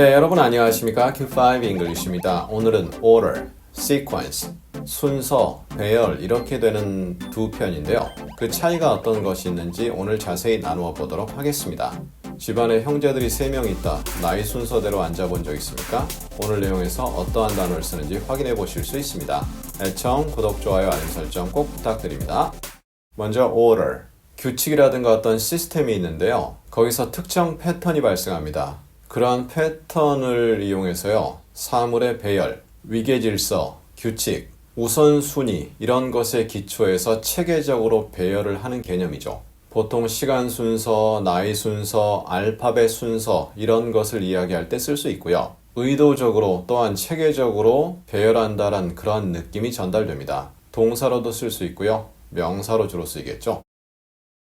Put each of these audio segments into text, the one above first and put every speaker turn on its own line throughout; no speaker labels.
네, 여러분 안녕하십니까? Q5 English입니다. 오늘은 order, sequence, 순서, 배열 이렇게 되는 두 편인데요. 그 차이가 어떤 것이 있는지 오늘 자세히 나누어 보도록 하겠습니다. 집안에 형제들이 3명 있다. 나이 순서대로 앉아본 적 있습니까? 오늘 내용에서 어떠한 단어를 쓰는지 확인해 보실 수 있습니다. 애청, 구독, 좋아요, 알림 설정 꼭 부탁드립니다. 먼저 order. 규칙이라든가 어떤 시스템이 있는데요. 거기서 특정 패턴이 발생합니다. 그러한 패턴을 이용해서요. 사물의 배열, 위계 질서, 규칙, 우선순위 이런 것에 기초해서 체계적으로 배열을 하는 개념이죠. 보통 시간 순서, 나이 순서, 알파벳 순서 이런 것을 이야기할 때 쓸 수 있고요. 의도적으로 또한 체계적으로 배열한다란 그러한 느낌이 전달됩니다. 동사로도 쓸 수 있고요. 명사로 주로 쓰이겠죠.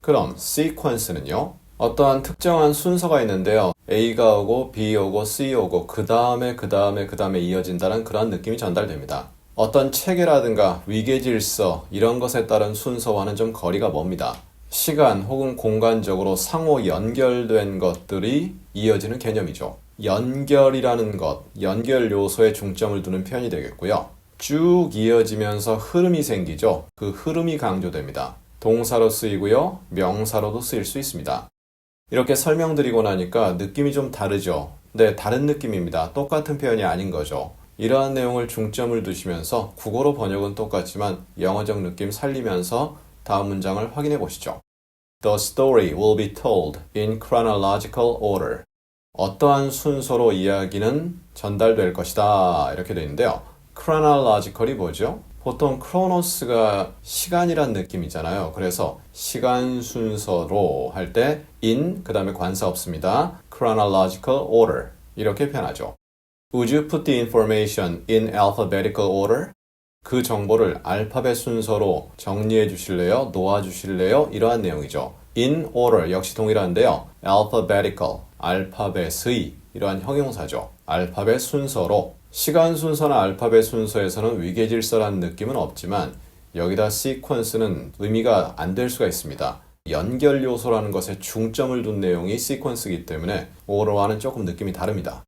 그럼 sequence는요? 어떠한 특정한 순서가 있는데요. A가 오고 B 오고 C 오고 그 다음에 그 다음에 그 다음에 이어진다는 그런 느낌이 전달됩니다. 어떤 체계라든가 위계 질서 이런 것에 따른 순서와는 좀 거리가 멉니다. 시간 혹은 공간적으로 상호 연결된 것들이 이어지는 개념이죠. 연결이라는 것, 연결 요소에 중점을 두는 표현이 되겠고요. 쭉 이어지면서 흐름이 생기죠. 그 흐름이 강조됩니다. 동사로 쓰이고요. 명사로도 쓰일 수 있습니다. 이렇게 설명드리고 나니까 느낌이 좀 다르죠. 네, 다른 느낌입니다. 똑같은 표현이 아닌 거죠. 이러한 내용을 중점을 두시면서 국어로 번역은 똑같지만 영어적 느낌 살리면서 다음 문장을 확인해 보시죠. The story will be told in chronological order. 어떠한 순서로 이야기는 전달될 것이다. 이렇게 되어 있는데요. chronological이 뭐죠? 보통 크로노스가 시간이란 느낌이잖아요. 그래서 시간 순서로 할 때 in 그 다음에 관사 없습니다. chronological order 이렇게 표현하죠. Would you put the information in alphabetical order? 그 정보를 알파벳 순서로 정리해 주실래요? 놓아 주실래요? 이러한 내용이죠. in order 역시 동일한데요. alphabetical 알파벳의 이러한 형용사죠. 알파벳 순서로 시간 순서나 알파벳 순서에서는 위계 질서라는 느낌은 없지만 여기다 시퀀스는 의미가 안 될 수가 있습니다. 연결 요소라는 것에 중점을 둔 내용이 시퀀스이기 때문에 order와는 조금 느낌이 다릅니다.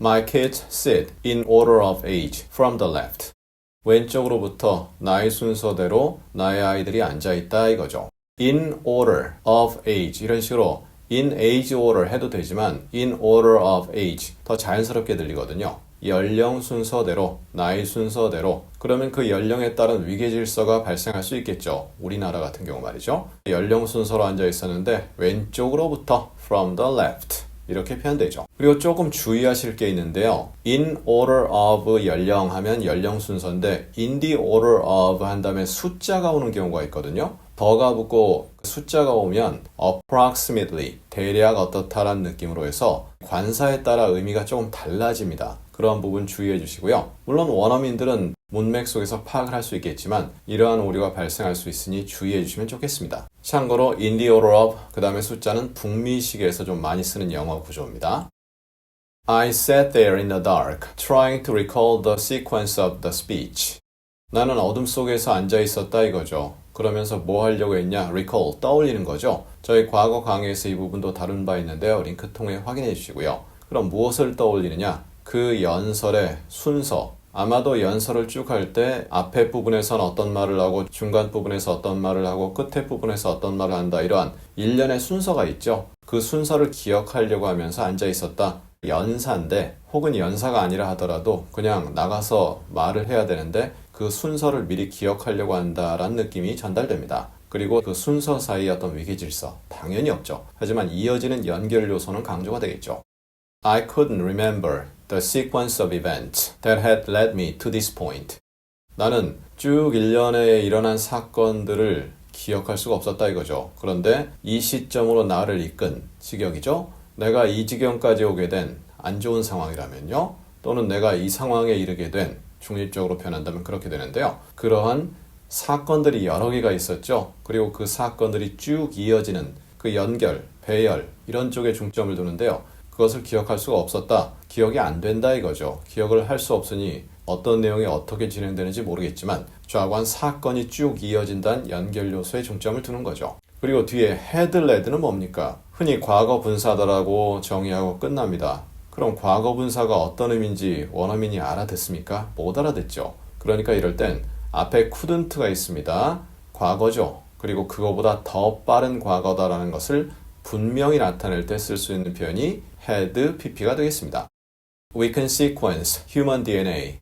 My kids sit in order of age from the left. 왼쪽으로부터 나이 순서대로 나의 아이들이 앉아 있다 이거죠. In order of age 이런 식으로 in age order 해도 되지만 in order of age 더 자연스럽게 들리거든요. 연령 순서대로, 나이 순서대로, 그러면 그 연령에 따른 위계 질서가 발생할 수 있겠죠. 우리나라 같은 경우 말이죠. 연령 순서로 앉아 있었는데 왼쪽으로부터 from the left 이렇게 표현되죠. 그리고 조금 주의하실 게 있는데요. in order of 연령 하면 연령 순서인데 in the order of 한 다음에 숫자가 오는 경우가 있거든요. 더가 붙고 숫자가 오면 approximately 대략 어떻다란 느낌으로 해서 관사에 따라 의미가 조금 달라집니다. 그러한 부분 주의해 주시고요. 물론 원어민들은 문맥 속에서 파악을 할 수 있겠지만 이러한 오류가 발생할 수 있으니 주의해 주시면 좋겠습니다. 참고로 order of 그 다음에 숫자는 북미식에서 좀 많이 쓰는 영어 구조입니다. I sat there in the dark, trying to recall the sequence of the speech. 나는 어둠 속에서 앉아 있었다 이거죠. 그러면서 뭐 하려고 했냐? recall, 떠올리는 거죠. 저희 과거 강의에서 이 부분도 다룬 바 있는데요. 링크 통해 확인해 주시고요. 그럼 무엇을 떠올리느냐? 그 연설의 순서. 아마도 연설을 쭉 할 때 앞에 부분에선 어떤 말을 하고 중간 부분에서 어떤 말을 하고 끝에 부분에서 어떤 말을 한다. 이러한 일련의 순서가 있죠. 그 순서를 기억하려고 하면서 앉아 있었다. 연사인데 혹은 연사가 아니라 하더라도 그냥 나가서 말을 해야 되는데 그 순서를 미리 기억하려고 한다라는 느낌이 전달됩니다. 그리고 그 순서 사이 어떤 위계 질서 당연히 없죠. 하지만 이어지는 연결 요소는 강조가 되겠죠. I couldn't remember the sequence of events that had led me to this point. 나는 쭉 일련에 일어난 사건들을 기억할 수가 없었다 이거죠. 그런데 이 시점으로 나를 이끈 지경이죠. 내가 이 지경까지 오게 된 안 좋은 상황이라면요. 또는 내가 이 상황에 이르게 된 중립적으로 표현한다면 그렇게 되는데요. 그러한 사건들이 여러 개가 있었죠. 그리고 그 사건들이 쭉 이어지는 그 연결, 배열 이런 쪽에 중점을 두는데요. 그것을 기억할 수가 없었다. 기억이 안 된다 이거죠. 기억을 할 수 없으니 어떤 내용이 어떻게 진행되는지 모르겠지만 좌관 사건이 쭉 이어진다는 연결 요소에 중점을 두는 거죠. 그리고 뒤에 had led는 뭡니까? 흔히 과거 분사다라고 정의하고 끝납니다. 그럼 과거 분사가 어떤 의미인지 원어민이 알아듣습니까? 못 알아듣죠. 그러니까 이럴 땐 앞에 couldn't가 있습니다. 과거죠. 그리고 그거보다 더 빠른 과거다라는 것을 분명히 나타낼 때 쓸 수 있는 표현이 had pp가 되겠습니다. We can sequence human DNA.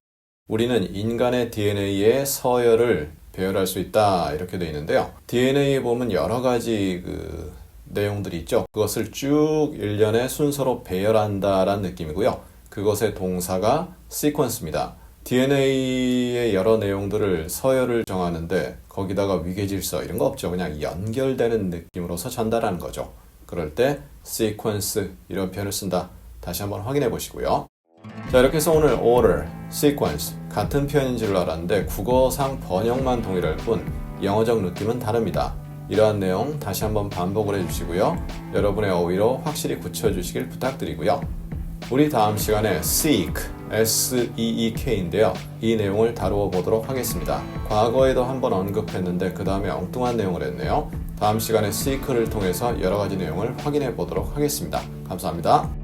우리는 인간의 DNA의 서열을 배열할 수 있다 이렇게 되어 있는데요. DNA에 보면 여러 가지 그 내용들이 있죠. 그것을 쭉 일련의 순서로 배열한다라는 느낌이고요. 그것의 동사가 sequence입니다. DNA의 여러 내용들을 서열을 정하는데 거기다가 위계질서 이런 거 없죠. 그냥 연결되는 느낌으로서 전달하는 거죠. 그럴 때 sequence 이런 표현을 쓴다. 다시 한번 확인해 보시고요. 자 이렇게 해서 오늘 order, sequence 같은 표현인 줄 알았는데 국어상 번역만 동일할 뿐 영어적 느낌은 다릅니다. 이러한 내용 다시 한번 반복을 해주시고요. 여러분의 어휘로 확실히 굳혀주시길 부탁드리고요. 우리 다음 시간에 seek, S-E-E-K인데요. 이 내용을 다루어 보도록 하겠습니다. 과거에도 한번 언급했는데 그 다음에 엉뚱한 내용을 했네요. 다음 시간에 seek를 통해서 여러 가지 내용을 확인해 보도록 하겠습니다. 감사합니다.